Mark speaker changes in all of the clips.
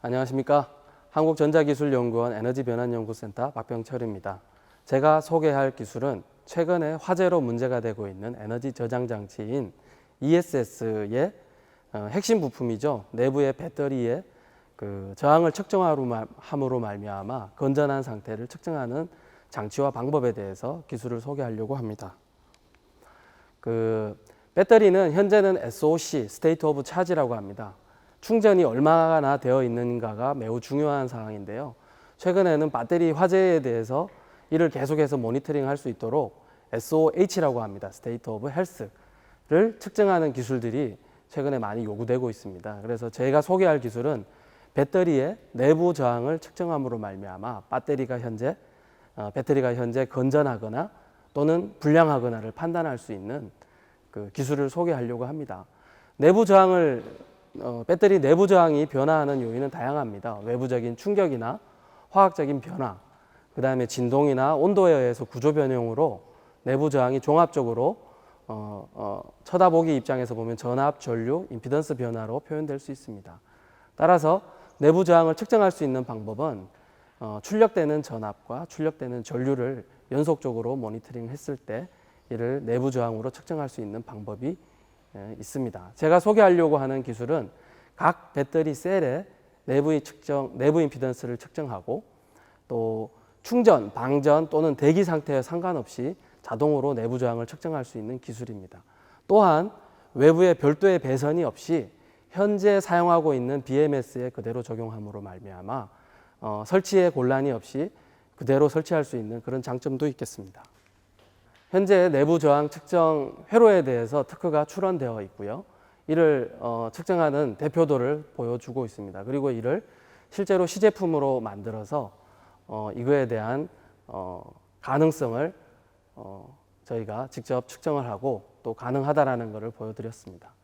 Speaker 1: 안녕하십니까. 한국전자기술연구원 에너지변환연구센터 박병철입니다. 제가 소개할 기술은 최근에 화제로 문제가 되고 있는 에너지 저장 장치인 ESS의 어, 핵심 부품이죠. 내부의 배터리의 그 저항을 측정함으로 말미암아 건전한 상태를 측정하는 장치와 방법에 대해서 기술을 소개하려고 합니다. 그 배터리는 현재는 SOC (State of Charge라고 합니다. 충전이 얼마나 되어 있는가가 매우 중요한 사항인데요. 최근에는 배터리 화재에 대해서 이를 계속해서 모니터링 할 수 있도록 SOH라고 합니다. State of Health를 측정하는 기술들이 최근에 많이 요구되고 있습니다. 그래서 제가 소개할 기술은 배터리의 내부 저항을 측정함으로 말미암아 배터리가 현재 어, 배터리가 현재 건전하거나 또는 불량하거나를 판단할 수 있는 그 기술을 소개하려고 합니다. 내부 저항을 어, 배터리 내부 저항이 변화하는 요인은 다양합니다. 외부적인 충격이나 화학적인 변화, 그 다음에 진동이나 온도에 의해서 구조 변형으로 내부 저항이 종합적으로 어, 어, 쳐다보기 입장에서 보면 전압, 전류, 임피던스 변화로 표현될 수 있습니다. 따라서 내부 저항을 측정할 수 있는 방법은 어, 출력되는 전압과 출력되는 전류를 연속적으로 모니터링 했을 때 이를 내부 저항으로 측정할 수 있는 방법이 예, 있습니다. 제가 소개하려고 하는 기술은 각 배터리 셀의 내부의 측정, 내부 임피던스를 측정하고 또 충전, 방전 또는 대기 상태에 상관없이 자동으로 내부 저항을 측정할 수 있는 기술입니다. 또한 외부의 별도의 배선이 없이 현재 사용하고 있는 BMS에 그대로 적용함으로 말미암아 어, 설치에 곤란이 없이 그대로 설치할 수 있는 그런 장점도 있겠습니다. 현재 내부 저항 측정 회로에 대해서 특허가 출원되어 있고요. 이를 어, 측정하는 대표도를 보여주고 있습니다. 그리고 이를 실제로 시제품으로 만들어서 어, 이거에 대한 어, 가능성을 어, 저희가 직접 측정을 하고 또 가능하다라는 것을 보여드렸습니다.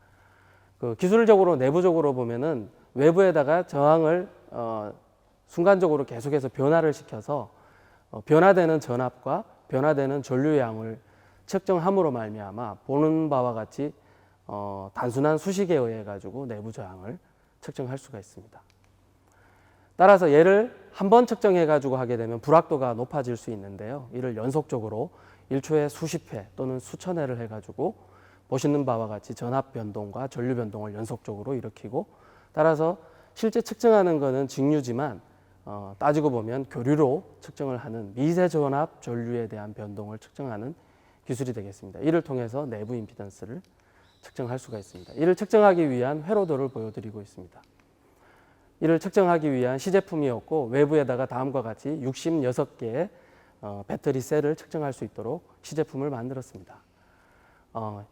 Speaker 1: 그 기술적으로 내부적으로 보면은 외부에다가 저항을 어, 순간적으로 계속해서 변화를 시켜서 어, 변화되는 전압과 변화되는 전류 양을 측정함으로 말미암아 보는 바와 같이 어, 단순한 수식에 의해 가지고 내부 저항을 측정할 수가 있습니다. 따라서 얘를 한 번 측정해 가지고 하게 되면 불확도가 높아질 수 있는데요. 이를 연속적으로 1초에 수십 회 또는 수천 회를 해 가지고 보시는 바와 같이 전압 변동과 전류 변동을 연속적으로 일으키고 따라서 실제 측정하는 것은 직류지만 어, 따지고 보면 교류로 측정을 하는 미세 전압 전류에 대한 변동을 측정하는 기술이 되겠습니다. 이를 통해서 내부 임피던스를 측정할 수가 있습니다. 이를 측정하기 위한 회로도를 보여드리고 있습니다. 이를 측정하기 위한 시제품이었고 외부에다가 다음과 같이 66개의 어, 배터리 셀을 측정할 수 있도록 시제품을 만들었습니다. 어,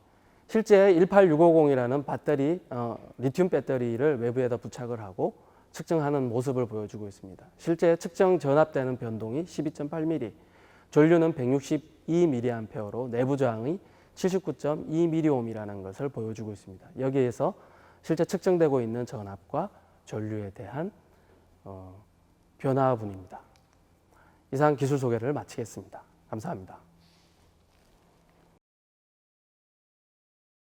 Speaker 1: 실제 18650이라는 배터리 어, 리튬 배터리를 외부에다 부착을 하고 측정하는 모습을 보여주고 있습니다. 실제 측정 전압되는 변동이 12.8mm, 전류는 162mA로 내부 저항이 79.2mΩ이라는 것을 보여주고 있습니다. 여기에서 실제 측정되고 있는 전압과 전류에 대한 어, 변화분입니다. 이상 기술 소개를 마치겠습니다. 감사합니다.